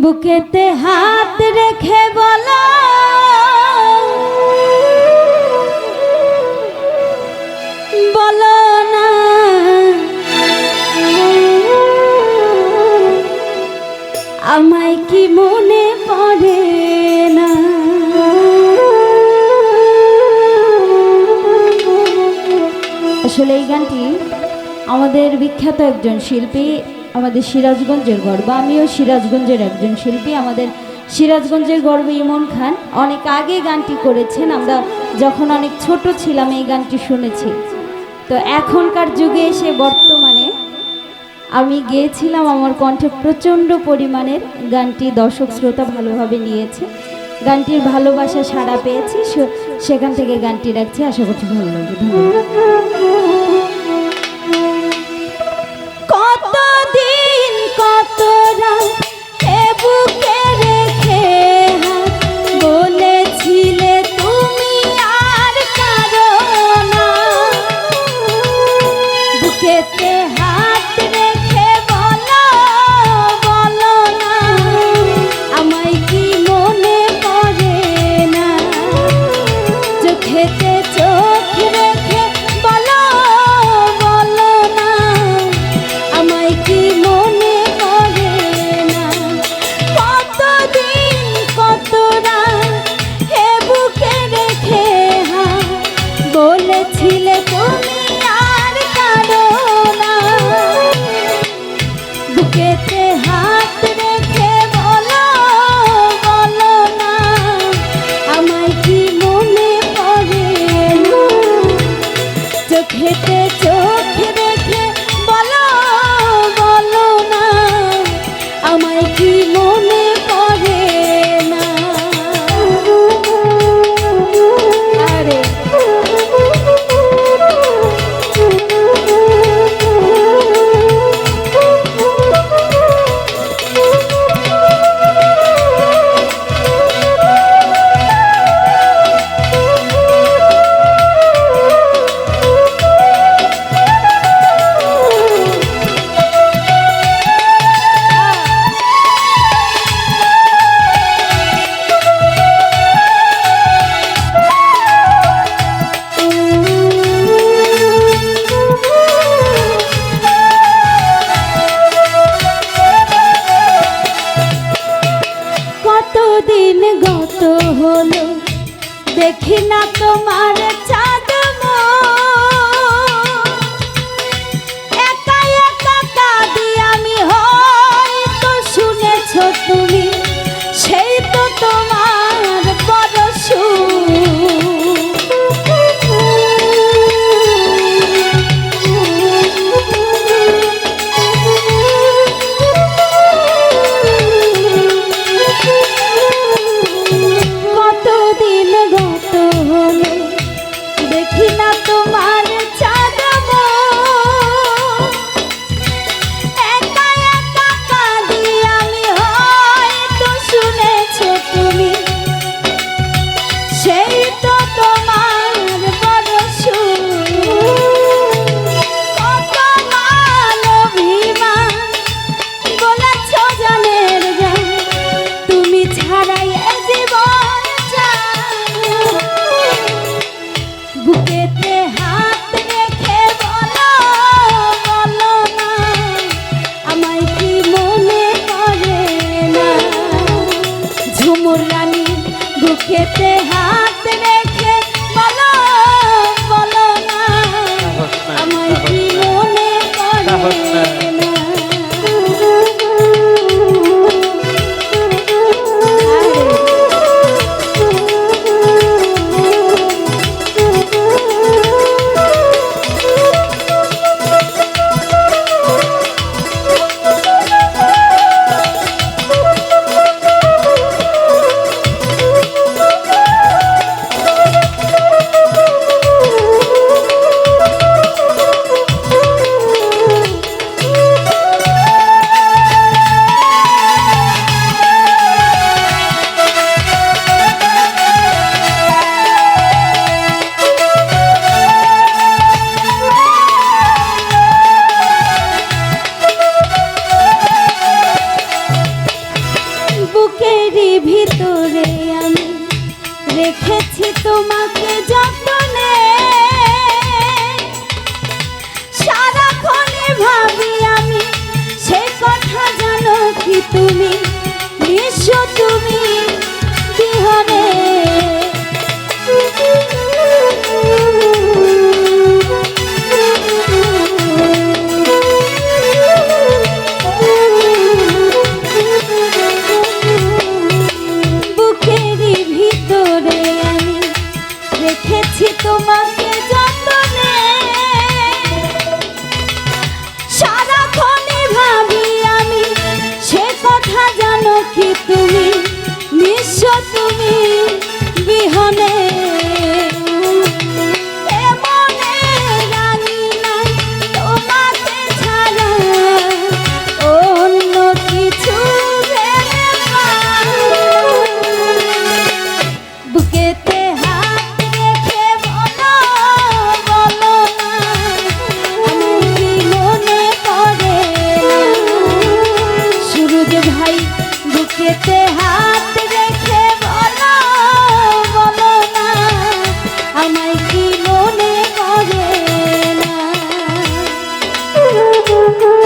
বুকেতে হাত রেখে বলো। বলো না। আমায় কি মনে পড়ে না? আসলে এই গানটি আমাদের বিখ্যাত একজন শিল্পী আমাদের সিরাজগঞ্জের গর্ব। আমিও সিরাজগঞ্জের একজন শিল্পী। আমাদের সিরাজগঞ্জের গর্ব ইমন খান। অনেক আগে গানটি করেছেন। আমরা যখন অনেক ছোট ছিলাম এই গানটি শুনেছি। তো এখনকার যুগে এসে বর্তমানে আমি গেয়েছিলাম। আমার কণ্ঠে প্রচণ্ড পরিমাণের গানটি দর্শক শ্রোতা ভালোভাবে নিয়েছে। গানটির ভালোবাসা সাড়া পেয়েছি। সেখান থেকে গানটি রাখছি। আশা করছি ভালো লাগবে। ধন্যবাদ। কতদিন গত হলো। দেখি না তোমার চাঁদ Thank you.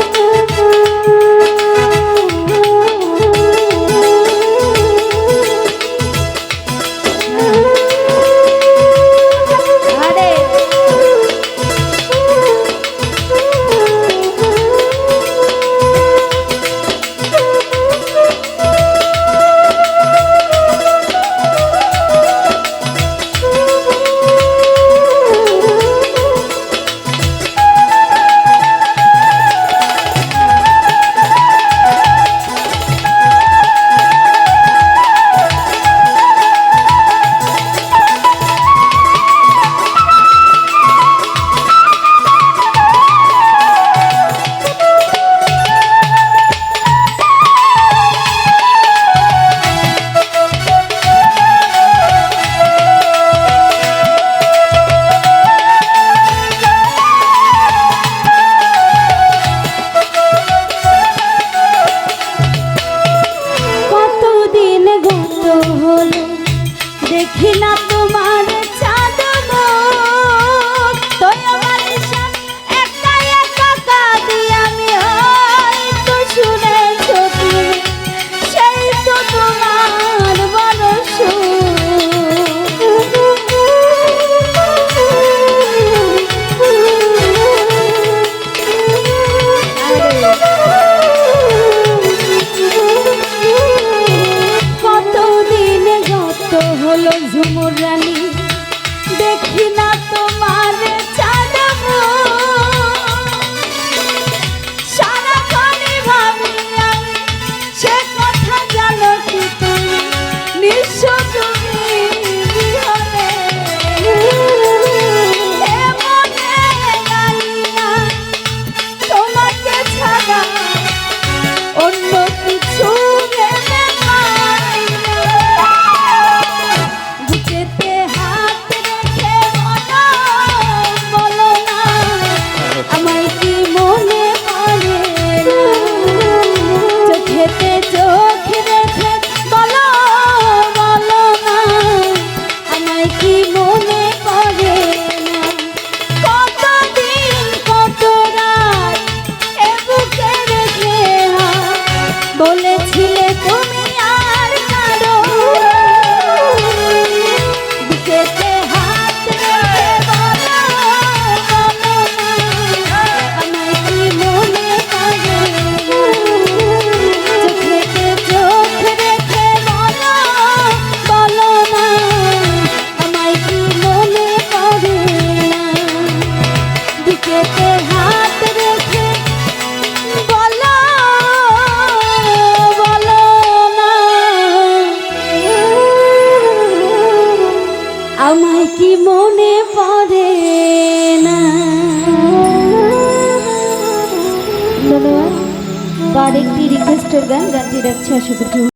গান গানটি রাখছে আশা করছি